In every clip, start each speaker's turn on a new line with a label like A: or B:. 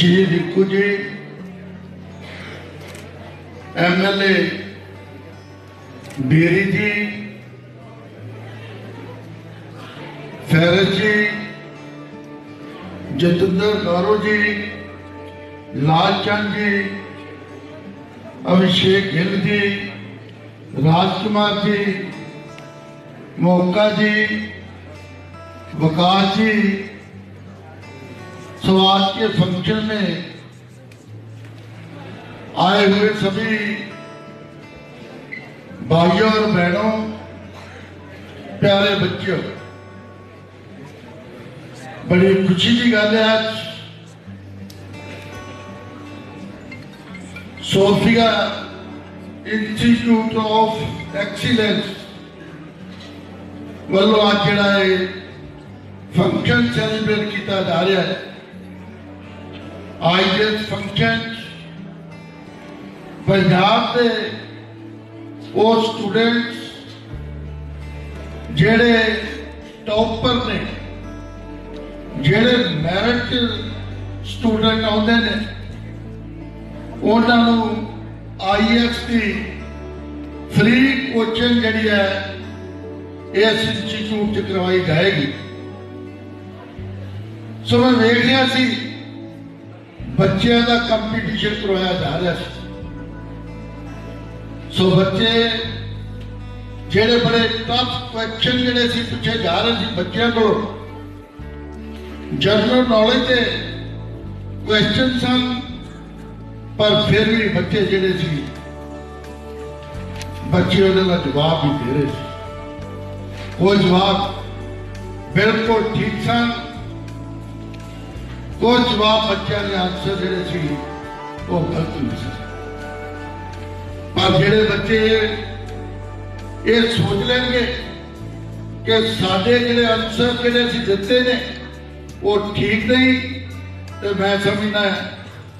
A: ਸ਼੍ਰੀ ਰਿਕੂ ਜੀ ਐਮਐਲਏ ਬੇਰੀ ਜੀ ਫੈਰਜ ਜੀ ਜਤਿੰਦਰ ਗੌਰਵ ਜੀ ਲਾਲ ਚੰਦ ਜੀ ਅਭਿਸ਼ੇਕ ਗਿੱਲ ਜੀ ਰਾਜ ਕੁਮਾਰ ਜੀ ਮੋਕਾ ਜੀ वकास जी सो आज के फ़ंक्शन में आए हुए सभी भाइयों और बहनों, प्यारे बच्चों बड़ी खुशी की गल है आज। सोफिया इंस्टीट्यूट ऑफ़ एक्सीलेंस वालों आज जरा फ़ंक्शन सेलिब्रेट किया जा रहा है। ਅੱਜ ਇਸ ਫੰਕਸ਼ਨ ਪੰਜਾਬ ਦੇ ਉਹ ਸਟੂਡੈਂਟਸ ਜਿਹੜੇ ਟੌਪਰ ਨੇ, ਜਿਹੜੇ ਮੈਰਿਟ ਸਟੂਡੈਂਟ ਆਉਂਦੇ ਨੇ, ਉਹਨਾਂ ਨੂੰ ਆਈਐਸ ਦੀ ਫ੍ਰੀ ਕੋਚਿੰਗ ਜਿਹੜੀ ਹੈ ਇਸ ਇੰਸਟੀਚਿਊਟ ਚ ਕਰਵਾਈ ਜਾਏਗੀ। ਸੋ ਮੈਂ ਵੇਖ ਰਿਹਾ ਸੀ ਬੱਚਿਆਂ ਦਾ ਕੰਪੀਟੀਸ਼ਨ ਕਰਵਾਇਆ ਜਾ ਰਿਹਾ ਸੀ। ਸੋ ਬੱਚੇ ਜਿਹੜੇ ਬੜੇ ਟਫ ਕੁਐਸਚਨ ਜਿਹੜੇ ਸੀ, ਪੁੱਛੇ ਜਾ ਰਹੇ ਸੀ ਬੱਚਿਆਂ ਕੋਲੋਂ। ਜਨਰਲ ਨੌਲੇਜ ਦੇ ਕੁਐਸਚਨ ਸਨ, ਪਰ ਫਿਰ ਵੀ ਬੱਚੇ ਜਿਹੜੇ ਸੀ, ਬੱਚੇ ਉਹਨਾਂ ਦਾ ਜਵਾਬ ਵੀ ਦੇ ਰਹੇ ਸੀ। ਉਹ ਜਵਾਬ ਬਿਲਕੁਲ ਠੀਕ ਸਨ। ਉਹ ਜਵਾਬ ਬੱਚਿਆਂ ਦੇ ਆਨਸਰ ਜਿਹੜੇ ਸੀ, ਉਹ ਗਲਤ ਨਹੀਂ ਸੀ। ਪਰ ਜਿਹੜੇ ਬੱਚੇ ਇਹ ਸੋਚ ਲੈਣਗੇ ਕਿ ਸਾਡੇ ਜਿਹੜੇ ਆਨਸਰ ਜਿਹੜੇ ਅਸੀਂ ਦਿੱਤੇ ਨੇ, ਉਹ ਠੀਕ ਨਹੀਂ, ਤੇ ਮੈਂ ਸਮਝਦਾ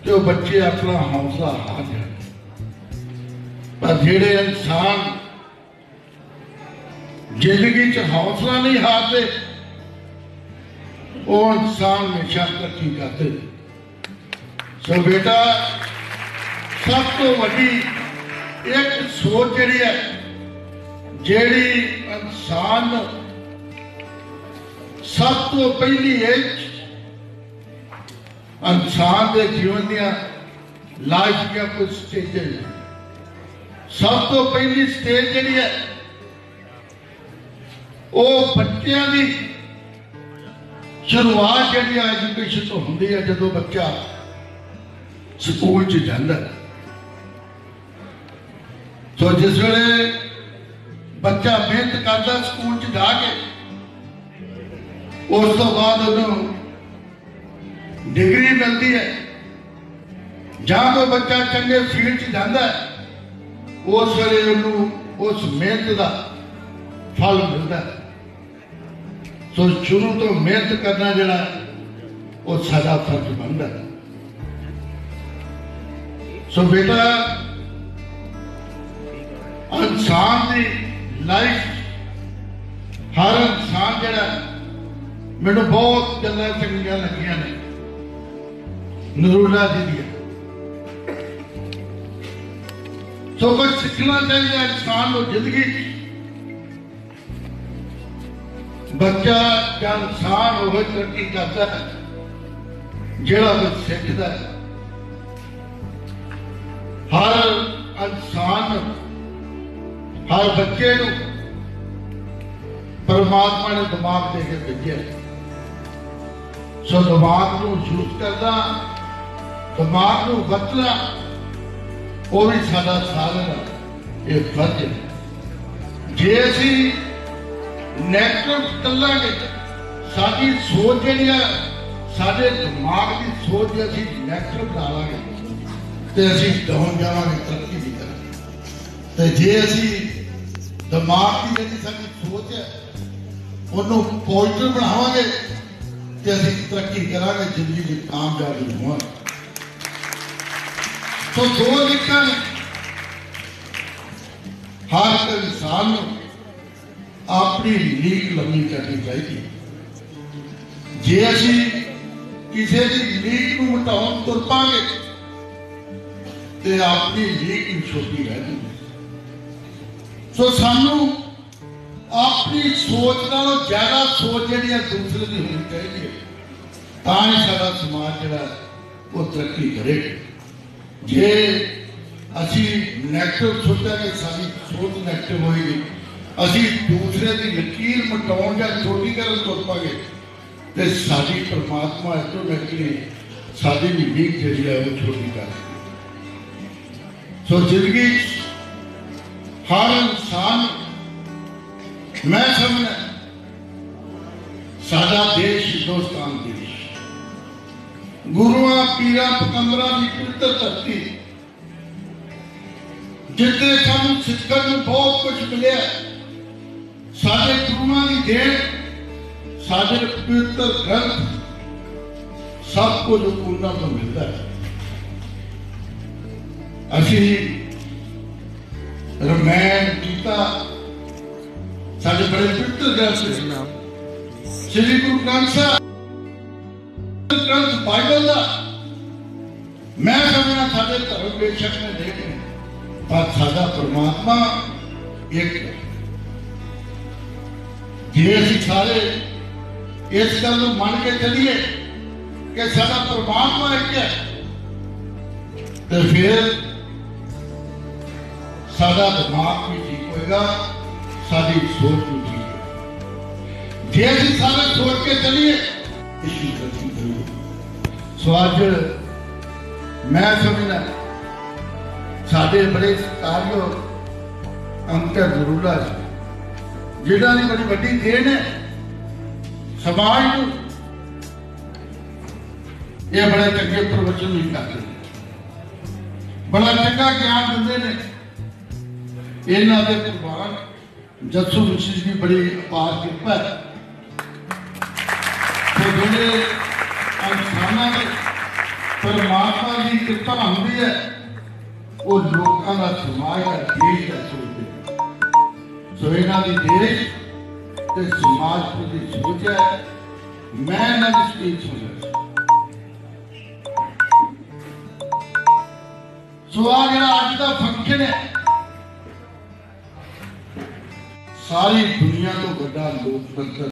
A: ਕਿ ਉਹ ਬੱਚੇ ਆਪਣਾ ਹੌਸਲਾ ਹਾਰ ਜਾਣ ਪਰ ਜਿਹੜੇ ਇਨਸਾਨ ਜ਼ਿੰਦਗੀ 'ਚ ਹੌਸਲਾ ਨਹੀਂ ਹਾਰਦੇ ਉਹ ਇਨਸਾਨ ਹਮੇਸ਼ਾ ਤਰੱਕੀ ਕਰਦੇ ਨੇ। ਸੋ ਬੇਟਾ, ਸਭ ਤੋਂ ਵੱਡੀ ਇੱਕ ਸੋਚ ਜਿਹੜੀ ਹੈ, ਜਿਹੜੀ ਇਨਸਾਨ ਸਭ ਤੋਂ ਪਹਿਲੀ ਏਜ ਇਨਸਾਨ ਦੇ ਜੀਵਨ ਦੀਆਂ ਲਾਈਫ ਦੀਆਂ ਕੁਝ ਨੇ। ਸਭ ਤੋਂ ਪਹਿਲੀ ਸਟੇਜ ਜਿਹੜੀ ਹੈ, ਉਹ ਬੱਚਿਆਂ ਦੀ ਸ਼ੁਰੂਆਤ ਜਿਹੜੀ ਆ ਐਜੂਕੇਸ਼ਨ ਤੋਂ ਹੁੰਦੀ ਹੈ ਜਦੋਂ ਬੱਚਾ ਸਕੂਲ 'ਚ ਜਾਂਦਾ ਹੈ। ਸੋ ਜਿਸ ਵੇਲੇ ਬੱਚਾ ਮਿਹਨਤ ਕਰਦਾ ਸਕੂਲ 'ਚ ਜਾ ਕੇ, ਉਸ ਤੋਂ ਬਾਅਦ ਉਹਨੂੰ ਡਿਗਰੀ ਮਿਲਦੀ ਹੈ। ਜਾਂ ਕੋਈ ਬੱਚਾ ਚੰਗੇ ਫੀਲਡ 'ਚ ਜਾਂਦਾ ਹੈ, ਉਸ ਵੇਲੇ ਉਹਨੂੰ ਉਸ ਮਿਹਨਤ ਦਾ ਫਲ ਮਿਲਦਾ ਹੈ। ਸੋ ਸ਼ੁਰੂ ਤੋਂ ਮਿਹਨਤ ਕਰਨਾ ਜਿਹੜਾ, ਉਹ ਸਾਡਾ ਫਰਜ਼ ਬਣਦਾ। ਸੋ ਬੇਟਾ, ਇਨਸਾਨ ਦੀ ਲਾਈਫ ਹਰ ਇਨਸਾਨ ਜਿਹੜਾ, ਮੈਨੂੰ ਬਹੁਤ ਗੱਲਾਂ ਚੰਗੀਆਂ ਲੱਗੀਆਂ ਨੇ। ਨਰੂਲਾ ਜੀ ਦੀਆਂ। ਸੋ ਕੁਝ ਸਿੱਖਣਾ ਚਾਹੀਦਾ ਇਨਸਾਨ ਨੂੰ ਜ਼ਿੰਦਗੀ ਬੱਚਾ ਜਾਂ ਇਨਸਾਨ ਉਹ ਤਰੱਕੀ ਕਰਦਾ ਹੈ? ਜਿਹੜਾ ਕੁਝ ਸਿੱਖਦਾ ਹੈ। ਹਰ ਇਨਸਾਨ ਹਰ ਬੱਚੇ ਨੂੰ ਪਰਮਾਤਮਾ ਨੇ ਦਿਮਾਗ ਦੇ ਕੇ ਭੇਜਿਆ ਸੋ ਦਿਮਾਗ ਨੂੰ ਯੂਜ਼ ਕਰਦਾ ਦਿਮਾਗ ਨੂੰ ਵਰਤਣਾ, ਉਹ ਵੀ ਸਾਡਾ ਸਾਧਨ ਦਾ ਇਹ ਫਰਜ਼ ਹੈ। ਜੇ ਅਸੀਂ ਨੈਗੇਟਿਵ ਚੱਲਾਂਗੇ ਸਾਡੀ ਸੋਚ ਜਿਹੜੀ ਆ, ਸਾਡੇ ਦਿਮਾਗ ਦੀ ਸੋਚ ਜੇ ਅਸੀਂ ਨੈਗੇਟਿਵ ਬਣਾਵਾਂਗੇ ਤੇ ਅਸੀਂ ਡਾਊਨ ਜਾਵਾਂਗੇ, ਤਰੱਕੀ ਨਹੀਂ ਕਰਾਂਗੇ ਤੇ ਜੇ ਅਸੀਂ ਦਿਮਾਗ ਦੀ ਜਿਹੜੀ ਸਾਡੀ ਸੋਚ ਹੈ ਉਹਨੂੰ ਪੋਜ਼ਿਟਿਵ ਬਣਾਵਾਂਗੇ ਤੇ ਅਸੀਂ ਤਰੱਕੀ ਕਰਾਂਗੇ, ਜ਼ਿੰਦਗੀ ਵਿੱਚ ਕਾਮਯਾਬ ਹੋਵਾਂਗੇ। ਸੋ ਦੋ ਲਿਖਾਂ ਹਰ ਇੱਕ ਇਨਸਾਨ ਨੂੰ ਆਪਣੀ ਲੀਕ ਲੰਮੀ ਕਰਨੀ ਚਾਹੀਦੀ ਜੇ ਅਸੀਂ ਕਿਸੇ ਦੀ ਲੀਕ ਨੂੰ ਮਿਟਾਉਣ ਤੁਰ ਪਾਂਗੇ ਤੇ ਆਪਣੀ ਲੀਕ ਹੀ ਛੋਟੀ ਰਹਿ ਜੂਗੀ ਸੋ ਸਾਨੂੰ ਆਪਣੀ ਸੋਚ ਨਾਲੋਂ ਜ਼ਿਆਦਾ ਸੋਚ ਜਿਹੜੀ ਹੈ ਦੂਸਰੇ ਦੀ ਹੋਣੀ ਚਾਹੀਦੀ ਹੈ। ਤਾਂ ਹੀ ਸਾਡਾ ਸਮਾਜ ਜਿਹੜਾ ਉਹ ਤਰੱਕੀ ਕਰੇਗਾ ਜੇ ਅਸੀਂ ਨੈਗੇਟਿਵ ਸੋਚਾਂਗੇ, ਸਾਡੀ ਸੋਚ ਨੈਗੇਟਿਵ ਹੋਏਗੀ। ਅਸੀਂ ਦੂਸਰੇ ਦੀ ਲਕੀਰ ਮਟਾਉਣ ਜਾਂ ਛੋਟੀ ਕਰਨ ਤੁਰ ਪਾਂਗੇ। ਤੇ ਸਾਡੀ ਪ੍ਰਮਾਤਮਾ ਆਟੋਮੈਟਿਕਲੀ ਸਾਡੀ ਵੀ ਲੀਕ ਜਿਹੜੀ ਹੈ ਉਹ ਛੋਟੀ ਕਰ ਦੇਵੇਗਾ ਸੋ ਜ਼ਿੰਦਗੀ 'ਚ ਹਰ ਇਨਸਾਨ ਮੈਂ ਸਮਝਦਾ, ਸਾਡਾ ਦੇਸ਼ ਹਿੰਦੁਸਤਾਨ ਦੇਸ਼। ਗੁਰੂਆਂ, ਪੀਰਾਂ, ਪਤੰਦਰਾਂ ਦੀ ਪਵਿੱਤਰ ਧਰਤੀ। ਜਿੱਥੇ ਸਾਨੂੰ ਸਿੱਖਣ ਨੂੰ ਬਹੁਤ ਕੁਝ ਮਿਲਿਆ। ਸਾਡੇ ਗੁਰੂਆਂ ਦੀ ਦੇਣ ਸਾਡੇ ਪਵਿੱਤਰ ਗ੍ਰੰਥ ਸਭ ਕੁਝ ਉਹਨਾਂ ਤੋਂ ਮਿਲਦਾ ਹੈ। ਅਸੀਂ ਰਮਾਇਣ ਗੀਤਾ ਸਾਡੇ ਬੜੇ ਪਵਿੱਤਰ ਗ੍ਰੰਥ ਨੇ। ਸ੍ਰੀ ਗੁਰੂ ਗ੍ਰੰਥ ਸਾਹਿਬ ਗ੍ਰੰਥ ਬਾਈਬਲ ਦਾ। ਮੈਂ ਸਮਝਣਾ ਸਾਡੇ ਧਰਮ ਬੇਸ਼ੱਕ ਨੇ ਦੇਖੇ ਪਰ ਸਾਡਾ ਪਰਮਾਤਮਾ ਇੱਕ ਹੈ। ਜੇ ਅਸੀਂ ਸਾਰੇ ਇਸ ਗੱਲ ਨੂੰ ਮੰਨ ਕੇ ਚੱਲੀਏ ਕਿ ਸਾਡਾ ਪਰਮਾਤਮਾ ਇੱਕ ਹੈ, ਤੇ ਫਿਰ ਸਾਡਾ ਦਿਮਾਗ ਵੀ ਠੀਕ ਹੋਏਗਾ, ਸਾਡੀ ਸੋਚ ਵੀ ਠੀਕ ਹੋਏਗੀ। ਜੇ ਅਸੀਂ ਸਾਰੇ ਸੋਚ ਕੇ ਚੱਲੀਏ, ਇਸ਼ੂ ਕਰਤੀ ਕਰੀਏ। ਸੋ ਅੱਜ ਮੈਂ ਸਮਝਦਾ ਸਾਡੇ ਬੜੇ ਸਤਿਕਾਰਯੋਗ ਅੰਕਰ ਜ਼ਰੂਰਾ ਜੀ ਜਿਹੜਾ ਦੀ ਬੜੀ ਵੱਡੀ ਦੇਣ ਹੈ। ਸਮਾਜ ਨੂੰ ਇਹ ਬੜੇ ਚੰਗੇ ਪ੍ਰਵਚਨ ਨਹੀਂ ਕਰਦੇ ਨੇ। ਬੜਾ ਚੰਗਾ ਗਿਆਨ ਦਿੰਦੇ ਨੇ। ਇਹਨਾਂ ਦੇ ਕੁਰਬਾਨ ਜੱਸੂ ਵਿਸ਼ੇਸ਼ ਦੀ ਬੜੀ ਅਪਾਰ ਕਿਰਪਾ ਹੈ। ਤੇ ਜਿਹੜੇ ਇਨਸਾਨਾਂ ਦੇ ਪਰਮਾਤਮਾ ਦੀ ਕਿਰਪਾ ਹੁੰਦੀ ਹੈ, ਉਹ ਲੋਕਾਂ ਦਾ ਸਮਾਜ ਦਾ ਦੇਸ਼ ਦਾ ਸੋ ਇਹਨਾਂ ਦੀ ਦੇਸ਼ ਤੇ ਸਮਾਜ ਦੀ ਸੋਚ ਹੈ। ਮੈਂ ਇਹਨਾਂ ਦੀ ਸਪੀਚ ਸੁਣਿਆ ਸੋ। ਆ ਜਿਹੜਾ ਅੱਜ ਦਾ ਫੰਕਸ਼ਨ ਹੈ। ਸਾਰੀ ਦੁਨੀਆ ਤੋਂ ਵੱਡਾ ਲੋਕਤੰਤਰ